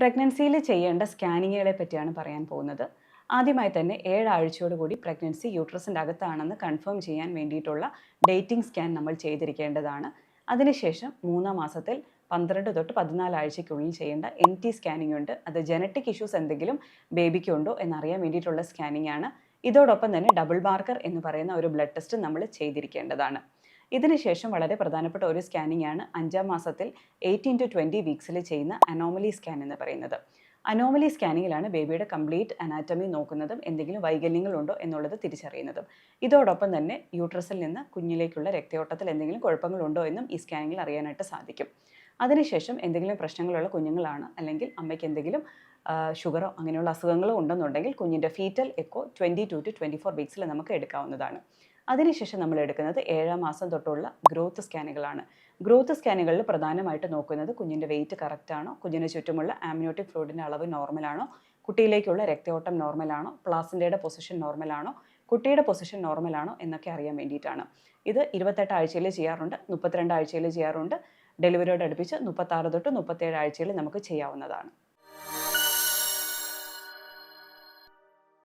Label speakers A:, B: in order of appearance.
A: പ്രഗ്നൻസിയിൽ ചെയ്യേണ്ട സ്കാനിങ്ങുകളെ പറ്റിയാണ് പറയാൻ പോകുന്നത്. ആദ്യമായി തന്നെ ഏഴാഴ്ചയോട് കൂടി പ്രഗ്നൻസി യൂട്രസിന്റെ അകത്താണെന്ന് കൺഫേം ചെയ്യാൻ വേണ്ടിയിട്ടുള്ള ഡേറ്റിംഗ് സ്കാൻ നമ്മൾ ചെയ്തിരിക്കേണ്ടതാണ്. അതിനുശേഷം മൂന്നാം മാസത്തിൽ പന്ത്രണ്ട് തൊട്ട് പതിനാല് ആഴ്ചയ്ക്കുള്ളിൽ ചെയ്യേണ്ട എൻ ടി സ്കാനിംഗ് ഉണ്ട്. അത് ജനറ്റിക് ഇഷ്യൂസ് എന്തെങ്കിലും ബേബിക്കുണ്ടോ എന്നറിയാൻ വേണ്ടിയിട്ടുള്ള സ്കാനിംഗ് ആണ്. ഇതോടൊപ്പം തന്നെ ഡബിൾ മാർക്കർ എന്ന് പറയുന്ന ഒരു ബ്ലഡ് ടെസ്റ്റ് നമ്മൾ ചെയ്തിരിക്കേണ്ടതാണ്. ഇതിനുശേഷം വളരെ പ്രധാനപ്പെട്ട ഒരു സ്കാനിംഗ് ആണ് അഞ്ചാം മാസത്തിൽ എയ്റ്റീൻ ടു ട്വന്റി വീക്സിൽ ചെയ്യുന്ന അനോമലി സ്കാൻ എന്ന് പറയുന്നത്. അനോമലി സ്കാനിങ്ങിലാണ് ബേബിയുടെ കംപ്ലീറ്റ് അനാറ്റമി നോക്കുന്നതും എന്തെങ്കിലും വൈകല്യങ്ങളുണ്ടോ എന്നുള്ളത് തിരിച്ചറിയുന്നതും. ഇതോടൊപ്പം തന്നെ യൂട്രസിൽ നിന്ന് കുഞ്ഞിലേക്കുള്ള രക്തയോട്ടത്തിൽ എന്തെങ്കിലും കുഴപ്പങ്ങളുണ്ടോ എന്നും ഈ സ്കാനിങ്ങിൽ അറിയാനായിട്ട് സാധിക്കും. അതിനുശേഷം എന്തെങ്കിലും പ്രശ്നങ്ങളുള്ള കുഞ്ഞുങ്ങളാണ് അല്ലെങ്കിൽ അമ്മയ്ക്ക് എന്തെങ്കിലും ഷുഗറോ അങ്ങനെയുള്ള അസുഖങ്ങളോ ഉണ്ടെന്നുണ്ടെങ്കിൽ കുഞ്ഞിന്റെ fetal echo twenty two to twenty four വീക്സിൽ നമുക്ക് എടുക്കാവുന്നതാണ്. അതിനുശേഷം നമ്മൾ എടുക്കുന്നത് ഏഴാം മാസം തൊട്ടുള്ള ഗ്രോത്ത് സ്കാനുകളാണ് ഗ്രോത്ത് സ്കാനുകളിൽ പ്രധാനമായിട്ട് നോക്കുന്നത് കുഞ്ഞിന്റെ വെയിറ്റ് കറക്റ്റ് ആണോ കുഞ്ഞിന് ചുറ്റുമുള്ള ആംനിയോട്ടിക് ഫ്ലൂയിഡിന്റെ അളവ് നോർമലാണോ കുട്ടിയിലേക്കുള്ള രക്തയോട്ടം നോർമലാണോ പ്ലാസിന്റെയുടെ പൊസിഷൻ നോർമലാണോ കുട്ടിയുടെ പൊസിഷൻ നോർമലാണോ എന്നൊക്കെ അറിയാൻ വേണ്ടിയിട്ടാണ്. ഇത് ഇരുപത്തെട്ട് ആഴ്ചയിൽ ചെയ്യാറുണ്ട് മുപ്പത്തിരണ്ട് ആഴ്ചയിൽ ചെയ്യാറുണ്ട്. ഡെലിവറിയോട് അടുപ്പിച്ച് മുപ്പത്താറ് തൊട്ട് മുപ്പത്തേഴ് ആഴ്ചയിൽ നമുക്ക് ചെയ്യാവുന്നതാണ്.